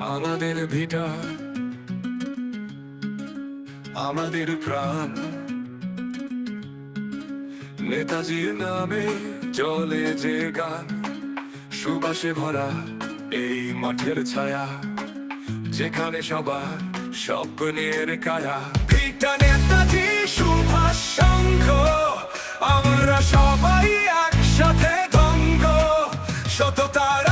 আমাদের ভিটা, আমাদের প্রাণ। নেতাজির নামে চলে যে গান, সুবাসে ভরা এই মাঠের ছায়া, যেখানে সবার স্বপ্নের কায়া। ভিটা নেতাজি, সুভাষ সংঘ আমরা সবাই একসাথে দঙ্গ সততার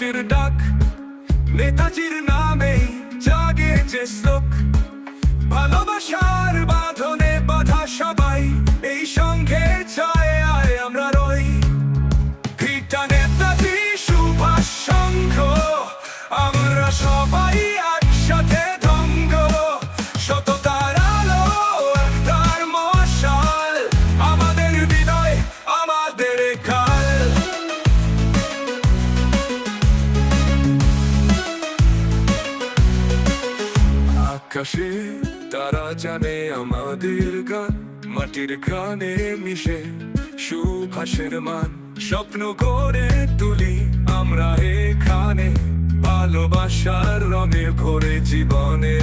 সাহসের ডাক নেতাজির নামে জাগে যে শ্লোক। আকাশে, তারা জানে আমাদের গান। মাটির গানে মিশে সুভাষের মান। স্বপ্ন করে তুলি আমরা এখানে। ভালোবাসার রঙে ভরে জীবনে।